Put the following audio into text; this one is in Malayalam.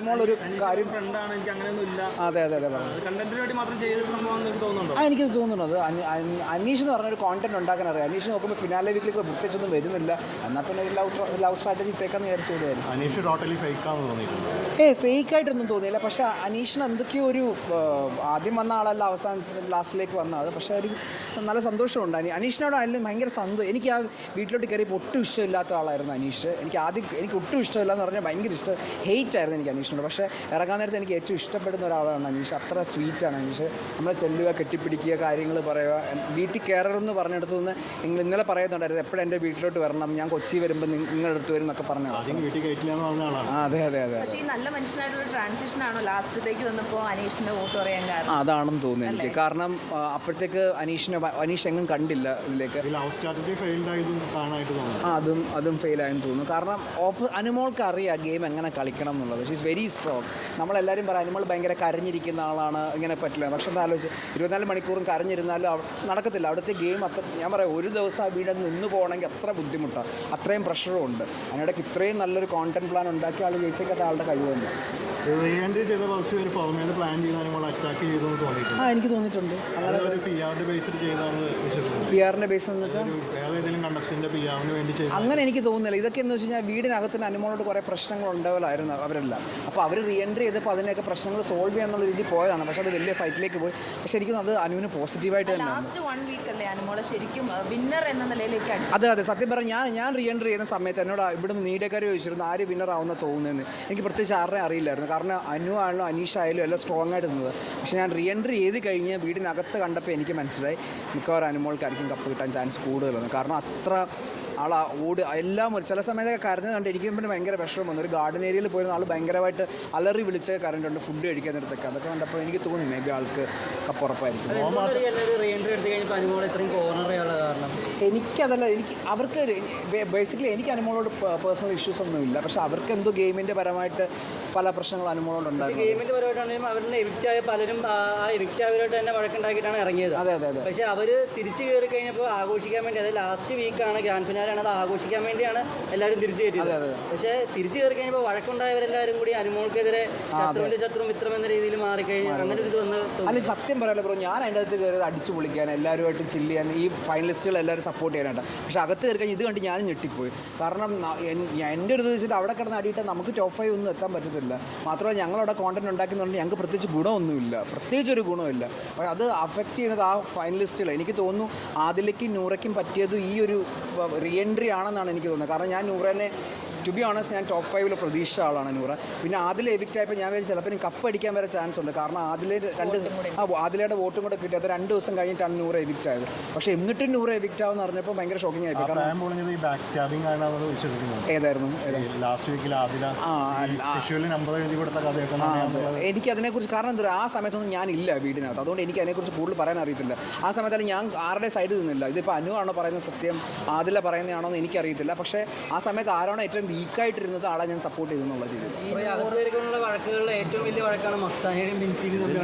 ഒരു കാര്യം ഫ്രണ്ടാണ് എനിക്ക് അങ്ങനെയൊന്നും ഇല്ല അതെ അതെ അതെ പറഞ്ഞു കണ്ടന്റിന് വേണ്ടി മാത്രം ചെയ്തൊരു സംഭവം എനിക്ക് തോന്നുന്നുണ്ടോ? ആ എനിക്ക് തോന്നുന്നത്. അനി- അനി- അനീഷ് എന്ന് പറഞ്ഞൊരു കോണ്ടന്റ് ഉണ്ടാക്കാൻ അറിയാം. അനീഷ് നോക്കുമ്പോൾ ഫിനാലെ വീക്കിലേക്ക് പ്രത്യേകിച്ചൊന്നും വരുന്നില്ല. എന്നാൽ പിന്നെ ഒരു ലവ് ലവ് സ്ട്രാറ്റജി ഇട്ടേക്കാന്ന് വിചാരിച്ചു അനീഷ് ടോട്ടലി തോന്നിയിട്ടുണ്ട്. ഏ ഫേക്ക് ആയിട്ടൊന്നും തോന്നിയില്ല. പക്ഷെ അനീഷിന് എന്തൊക്കെയോ ഒരു ആദ്യം വന്ന ആളല്ല അവസാന ലാസ്റ്റിലേക്ക് വന്ന ആൾ പക്ഷെ ഒരു നല്ല സന്തോഷമുണ്ട്. അനി അനീഷിനോട് ആയാലും ഭയങ്കര സന്തോഷം എനിക്ക് ആ വീട്ടിലോട്ട് കയറിയപ്പോൾ ഒട്ടും ഇഷ്ടമില്ലാത്ത ആളായിരുന്നു അനീഷ്. എനിക്ക് ആദ്യം എനിക്ക് ഒട്ടും ഇഷ്ടമില്ല എന്ന് പറഞ്ഞാൽ ഭയങ്കര ഇഷ്ടം. ഹെയ്റ്റ് ആയിരുന്നു എനിക്ക് അനീഷിനോട് പക്ഷേ ഇറങ്ങാൻ നേരത്തെ എനിക്ക് ഏറ്റവും ഇഷ്ടപ്പെടുന്ന ഒരാളാണ് അനീഷ്. അത്ര സ്വീറ്റാണ് അനീഷ്. നമ്മളെ ചെല്ലുക കെട്ടിപ്പിടിക്കുക കാര്യങ്ങൾ പറയുക. വീട്ടിൽ കയറണമെന്ന് പറഞ്ഞിടത്തു നിന്ന് നിങ്ങൾ ഇന്നലെ പറയുന്നുണ്ടായിരുന്നു എപ്പോഴും എന്റെ വീട്ടിലോട്ട് വരണം? ഞാൻ കൊച്ചി വരുമ്പോൾ നിങ്ങ- നിങ്ങളുടെ അടുത്ത് വരും എന്നൊക്കെ പറഞ്ഞു അതെ അതെ അതെ പക്ഷേ ഈ നല്ല മനുഷ്യനായിട്ടുള്ള ട്രാൻസിഷൻ ആണോ ലാസ്റ്റത്തേക്ക് വന്നപ്പോൾ അനീഷിന്റെ വോട്ട് പറയാൻ കാരണം? അതാണെന്ന് തോന്നുന്നു എനിക്ക്. കാരണം അപ്പോഴത്തേക്ക് അനീഷിനെ അനീഷ് എങ്ങും കണ്ടില്ല ഇതിലേക്ക്. ആ, അതും അതും ഫെയിലായെന്ന് തോന്നുന്നു. കാരണം ഓപ്പ് അനുമോൾക്ക് അറിയാം ഗെയിം എങ്ങനെ കളിക്കണം എന്നുള്ളത്. ഷീസ് വെരി സ്ട്രോങ് നമ്മളെല്ലാവരും പറയാം നമ്മൾ ഭയങ്കര കരഞ്ഞിരിക്കുന്ന ആളാണ് ഇങ്ങനെ പറ്റില്ല. പക്ഷെ എന്താ ആലോചിച്ച് ഇരുപത്തിനാല് മണിക്കൂറും കരഞ്ഞിരുന്നാലും നടക്കത്തില്ല. അവിടുത്തെ ഗെയിം അത്ര ഞാൻ പറയാം ഒരു ദിവസം ആ വീട് നിന്ന് പോകണമെങ്കിൽ അത്ര ബുദ്ധിമുട്ടാണ് അത്രയും പ്രഷറും ഉണ്ട്. അതിനിടയ്ക്ക് ഇത്രയും നല്ലൊരു കോണ്ടന്റ് പ്ലാൻ ഉണ്ടാക്കിയ ആൾ ജയിച്ചേക്കാത്ത ആളുടെ കഴിവുണ്ട്. ആ എനിക്ക് തോന്നിയിട്ടുണ്ട്. പി ആറിന്റെ ബേസ് എന്ന് വെച്ചാൽ അങ്ങനെ എനിക്ക് തോന്നുന്നില്ല. ഇതൊക്കെ എന്ന് വെച്ച് കഴിഞ്ഞാൽ വീടിനകത്തിന് അനുമോളോട് കുറേ പ്രശ്നങ്ങൾ ഉണ്ടാവലായിരുന്നു അവരെല്ലാം. അപ്പോൾ അവർ റീ എൻട്രി ചെയ്തപ്പോൾ അതിനൊക്കെ പ്രശ്നങ്ങൾ സോൾവ് ചെയ്യാന്നുള്ള രീതിയിൽ പോയതാണ്. പക്ഷേ അത് വലിയ ഫൈറ്റിലേക്ക് പോയി. പക്ഷേ എനിക്കൊന്നും അത് അനുവിന് പോസിറ്റീവായിട്ട് തന്നെ ലാസ്റ്റ് വൺ വീക്ക് അല്ലേ അനുമോളെ? ശരിക്കും വിന്നർ എന്ന നിലയിലേക്ക് അതെ അതെ. സത്യം പറഞ്ഞാൽ ഞാൻ ഞാൻ റീ എൻട്രി ചെയ്യുന്ന സമയത്ത് എന്നോട് ഇവിടുന്ന് മീഡിയക്കാർ ചോദിച്ചിരുന്നു ആര് വിന്നർ ആവുന്ന തോന്നുന്നതെന്ന് എനിക്ക് പ്രത്യേകിച്ച് ആരുടെ അറിയില്ലായിരുന്നു. കാരണം അനു ആയാലും അനീഷ് ആയാലും എല്ലാം സ്ട്രോങ് ആയിട്ട് നിന്നത് പക്ഷേ ഞാൻ റീ എൻട്രി ചെയ്ത് കഴിഞ്ഞ് വീടിനകത്ത് കണ്ടപ്പോൾ എനിക്ക് മനസ്സിലായി മിക്കവാറും അനുമോൾക്കായിരിക്കും കപ്പ് കിട്ടാൻ ചാൻസ് കൂടുതലാണ് കാരണം അത്ര ആൾ ഓട് എല്ലാം ഒരു ചില സമയത്തൊക്കെ കരഞ്ഞത് കണ്ട് എനിക്ക് പിന്നെ ഭയങ്കര വിഷമം വന്നു. ഒരു ഗാർഡൻ ഏരിയയിൽ പോയിരുന്ന ആൾ ഭയങ്കരമായിട്ട് അലറി വിളിച്ച് കറണ്ടുണ്ട് ഫുഡ് കഴിക്കാൻ നേരത്തൊക്കെ അതൊക്കെ കണ്ടപ്പോൾ എനിക്ക് തോന്നി മേ ബി ആൾക്ക് കപ്പ് എനിക്കതല്ല എനിക്ക് അവർക്ക് ബേസിക്കലി എനിക്ക് അനുമോളോട് പേഴ്സണൽ ഇഷ്യൂസ് ഒന്നും ഇല്ല പക്ഷെ അവർക്ക് എന്തോ ഗെയിമിന്റെ പരമായിട്ട് പല പ്രശ്നങ്ങൾ അനുമോളോട് ഉണ്ടായിരുന്നു. ഗെയിമിന്റെ പരമായിട്ടാണെങ്കിലും അവരുടെ എവിക്റ്റ് ആയ പലരും ആ എവിക്റ്റ് ആയവരായിട്ട് തന്നെ വഴക്കുണ്ടാക്കിയിട്ടാണ് ഇറങ്ങിയത്. അതെ അതെ അതെ. പക്ഷെ അവർ തിരിച്ചു കയറി കഴിഞ്ഞപ്പോൾ ആഘോഷിക്കാൻ വേണ്ടി അതായത് ലാസ്റ്റ് വീക്കാണ് ഗ്രാൻഡ് ഫിനാലാണ് അത് ആഘോഷിക്കാൻ വേണ്ടിയാണ് എല്ലാവരും തിരിച്ചു കയറ്റിയത് അതെ, അതെ. പക്ഷേ തിരിച്ചു കയറി കഴിഞ്ഞപ്പോൾ വഴക്കുണ്ടായവരെല്ലാവരും കൂടി അനുമോൾക്കെതിരെ ശത്രുവിന്റെ ശത്രു മിത്രം എന്ന രീതിയിൽ മാറിക്കഴിഞ്ഞു അങ്ങനെ ഒരു ഇത് വന്ന് അല്ലെങ്കിൽ അല്ല സത്യം പറയാലോ ബ്രോ ഞാൻ അതിന്റെ അകത്ത് കയറി അടിച്ചു പൊളിക്കാൻ എല്ലാവരുമായിട്ട് ചില്ല് ചെയ്യാൻ. ഈ ഫൈനലിസ്റ്റുകൾ എല്ലാവരും സപ്പോർട്ട് ചെയ്യാനായിട്ട്. പക്ഷെ അകത്ത് കയറി കഴിഞ്ഞ് ഇത് കണ്ട് ഞാൻ ഞെട്ടിപ്പോയി. കാരണം എന്റെ ഒരു വെച്ചിട്ട് അവിടെ കിടന്ന് അടിയിട്ട് നമുക്ക് ടോപ്പ് ഫൈവ് ഒന്നും എത്താൻ പറ്റത്തില്ല. മാത്രമല്ല ഞങ്ങളവിടെ കോണ്ടന്റ് ഉണ്ടാക്കുന്നുണ്ട് ഞങ്ങൾക്ക് പ്രത്യേകിച്ച് ഗുണമൊന്നുമില്ല. പ്രത്യേകിച്ച് ഒരു ഗുണമില്ല. പക്ഷേ അത് അഫക്റ്റ് ചെയ്യുന്നത് ആ ഫൈനലിസ്റ്റുകൾ എനിക്ക് തോന്നുന്നു ആദിലയ്ക്കും നൂറയ്ക്കും പറ്റിയത് ഈ ഒരു റീ എൻട്രി ആണെന്നാണ് എനിക്ക് തോന്നുന്നത്. കാരണം ഞാൻ നൂറനെ ടു ബി ഓണസ്റ്റ് ഞാൻ ടോപ്പ് ഫൈവിൽ പ്രതീക്ഷിച്ച ആളാണ് നൂറ. പിന്നെ അതിൽ എവിക്റ്റ് ആയപ്പോൾ ഞാൻ വിചാരിച്ചു ചിലപ്പോൾ കപ്പ് അടിക്കാൻ വരെ ചാൻസ് ഉണ്ട്. കാരണം ആദിലെ രണ്ട് ആ ആദിലയുടെ വോട്ടും കൂടെ കിട്ടിയത് രണ്ട് ദിവസം കഴിഞ്ഞിട്ടാണ് നൂറ് എവിക്റ്റ് ആയത്. പക്ഷേ എന്നിട്ടും നൂറ് എവിക്റ്റ് ആവെന്ന് പറഞ്ഞപ്പോൾ ഭയങ്കര ഷോക്കിംഗ് ആയി. കാരണം ഏതായിരുന്നു? ഏതാ? ലാസ്റ്റ് വീക്കിൽ. എനിക്ക് അതിനെക്കുറിച്ച് കാരണം എന്താ പറയുക? ആ സമയത്തൊന്നും ഞാനില്ല വീടിനകത്ത്. അതുകൊണ്ട് എനിക്ക് അതിനെക്കുറിച്ച് കൂടുതൽ പറയാൻ അറിയത്തില്ല. ആ സമയത്താണ് ഞാൻ ആരുടെ സൈഡിൽ നിന്നില്ല. ഇതിപ്പോൾ അനുവാണോ പറയുന്ന പറയുന്നത് സത്യം? ആദില പറയുന്നതാണോ എന്ന് എനിക്കറിയത്തില്ല. പക്ഷേ ആ സമയത്ത് ആരാണോ ഏറ്റവും വീക്കായിട്ടിരുന്നത് ആളെ ഞാൻ സപ്പോർട്ട് ചെയ്തെന്നുള്ള രീതിയിൽ. വഴക്കുകളിൽ ഏറ്റവും വലിയ വഴക്കാണ് മസ്താനയുടെയും